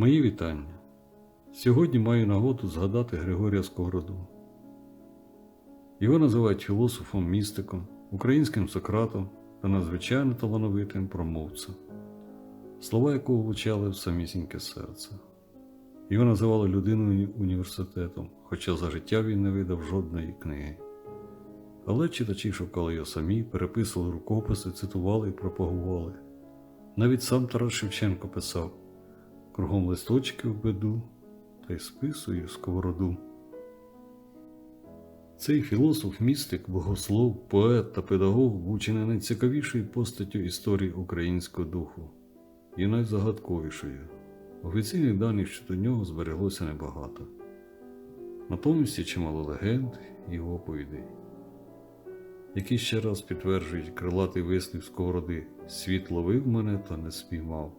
Мої вітання. Сьогодні маю нагоду згадати Григорія Сковороду. Його називають філософом, містиком, українським Сократом та надзвичайно талановитим промовцем, слова якого влучали в самісіньке серце. Його називали людиною університетом, хоча за життя він не видав жодної книги. Але читачі шукали його самі, переписували рукописи, цитували і пропагували. Навіть сам Тарас Шевченко писав кругом листочки в беду та й списую сковороду. Цей філософ, містик, богослов, поет та педагог був чи не найцікавішою постаттю історії українського духу і найзагадковішою. Офіційних даних щодо нього збереглося небагато. Натомість є чимало легенд і оповідей, які ще раз підтверджують крилатий вислів сковороди Світ ловив мене та не спіймав.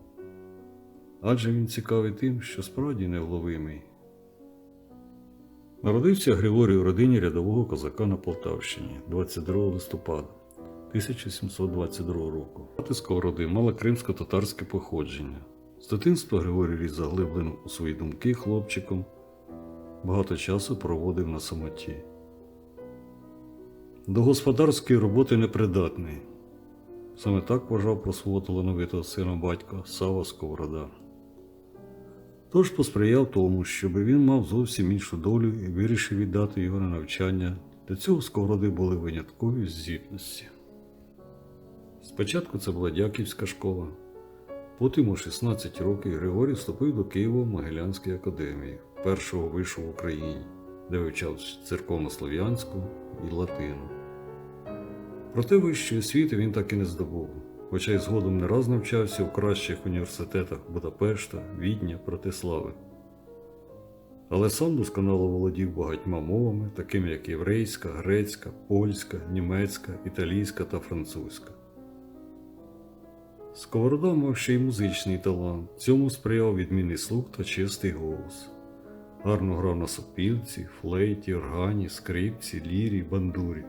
Адже він цікавий тим, що справді невловимий. Народився Григорій у родині рядового козака на Полтавщині 22 листопада 1722 року. Мати Сковороди мала кримсько-татарське походження. З дитинства Григорій ріс заглибленим у свої думки хлопчиком, багато часу проводив на самоті. До господарської роботи непридатний. Саме так вважав про свого талановитого сина батька Сава Сковорода. Тож посприяв тому, щоб він мав зовсім іншу долю і вирішив віддати його на навчання. Для цього сковороди були виняткові здібності. Спочатку це була Дяківська школа, потім у 16 років Григорій вступив до Києво-Могилянської академії, першого вишу в Україні, де вивчав церковно-слов'янську і латину. Проте вищої освіти він так і не здобув, хоча й згодом не раз навчався у кращих університетах Будапешта, Відня, Братислави. Але сам досконало володів багатьма мовами, такими як єврейська, грецька, польська, німецька, італійська та французька. Сковорода мав ще й музичний талант, цьому сприяв відмінний слух та чистий голос. Гарно грав на сопілці, флейті, органі, скрипці, лірі, бандурі.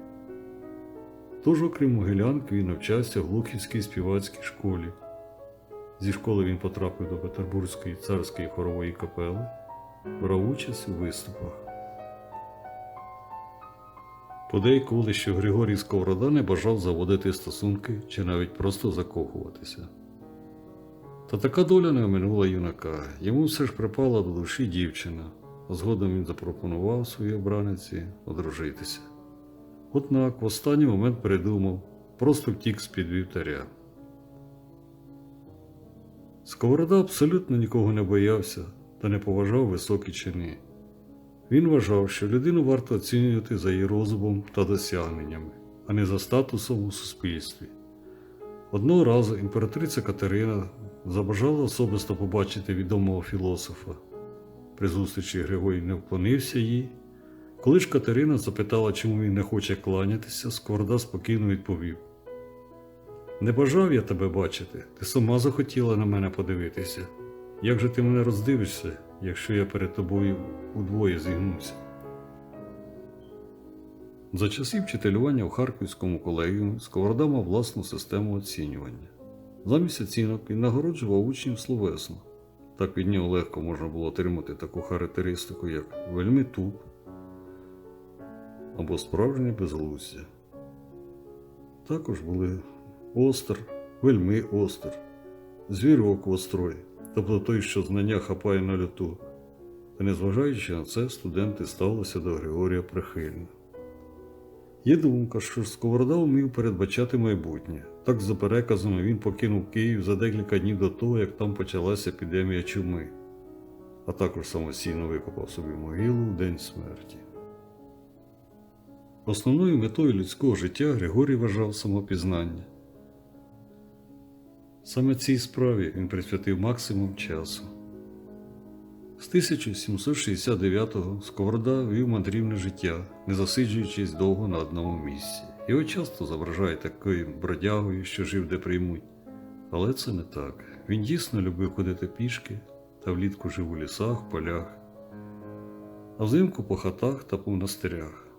Тож, окрім Могилянки, він навчався в Глухівській співацькій школі. Зі школи він потрапив до Петербурзької царської хорової капели, брав участь у виступах. Подейкували, що Григорій Сковорода не бажав заводити стосунки чи навіть просто закохуватися. Та така доля не оминула юнака. Йому все ж припала до душі дівчина, а згодом він запропонував своїй обраниці одружитися. Однак в останній момент передумав, просто втік з-під вівтаря. Сковорода абсолютно нікого не боявся та не поважав високі чини. Він вважав, що людину варто оцінювати за її розумом та досягненнями, а не за статусом у суспільстві. Одного разу імператриця Катерина забажала особисто побачити відомого філософа. При зустрічі Григорій не вклонився їй. Коли ж Катерина запитала, чому він не хоче кланятися, Скорда спокійно відповів: Не бажав я тебе бачити, ти сама захотіла на мене подивитися. Як же ти мене роздивишся, якщо я перед тобою удвоє зігнуся? За часів вчителювання в Харківському колегіумі Сковорода мав власну систему оцінювання. Замість оцінок він нагороджував учнів словесно. Так від нього легко можна було отримати таку характеристику, як вельми туп або справжнє безглуздя. Також були остр, вельми остр, звірок вострой, тобто той, що знання хапає на люту. Та незважаючи на це, студенти ставилися до Григорія прихильно. Є думка, що Сковорода вмів передбачати майбутнє. Так, за переказами, він покинув Київ за декілька днів до того, як там почалася епідемія чуми, а також самостійно викопав собі могилу в день смерті. Основною метою людського життя Григорій вважав самопізнання. Саме цій справі він присвятив максимум часу. З 1769-го Сковорода вів мандрівне життя, не засиджуючись довго на одному місці. Його часто зображають такою бродягою, що жив де приймуть. Але це не так. Він дійсно любив ходити пішки та влітку жив у лісах, полях, а взимку по хатах та по монастирях.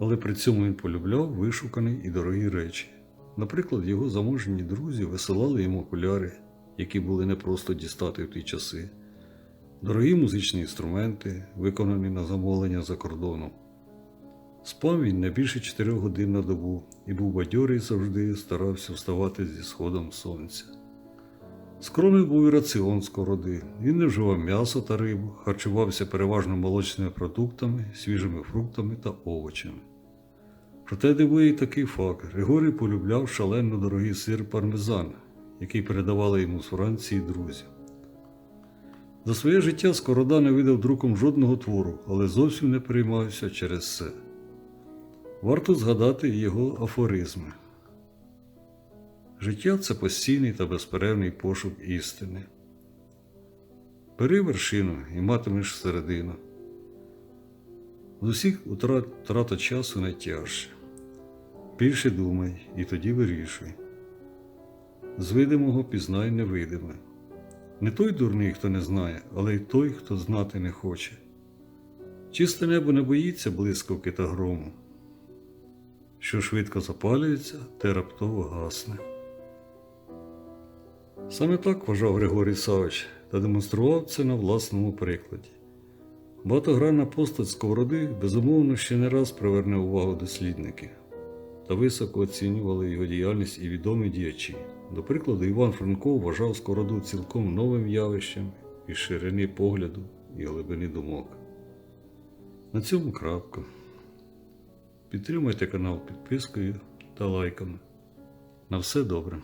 Але при цьому він полюбляв вишукані і дорогі речі. Наприклад, його заможні друзі висилали йому окуляри, які були не просто дістати в ті часи, дорогі музичні інструменти, виконані на замовлення за кордоном. Спав він не більше 4 годин на добу і був бадьорий завжди старався вставати зі сходом сонця. Скромний був і раціон скороди. Він не вживав м'ясо та рибу, харчувався переважно молочними продуктами, свіжими фруктами та овочами. Проте дивує й такий факт: Григорій полюбляв шалено дорогий сир пармезан, який передавали йому з Франції друзі. За своє життя Скорода не видав друком жодного твору, але зовсім не переймався через це. Варто згадати його афоризми. Життя це постійний та безперервний пошук істини. Бери вершину і матимеш середину. З усіх втрата часу найтяжче. Більше думай і тоді вирішуй. З видимого пізнай невидиме. Не той дурний, хто не знає, але й той, хто знати не хоче. Чисте небо не боїться блискавки та грому. Що швидко запалюється, те раптово гасне. Саме так вважав Григорій Савич та демонстрував це на власному прикладі. Багатогранна постать сковороди безумовно ще не раз приверне увагу дослідників та високо оцінювали його діяльність і відомі діячі. До прикладу, Іван Франко вважав сковороду цілком новим явищем і ширини погляду і глибини думок. На цьому крапка. Підтримуйте канал підпискою та лайками. На все добре.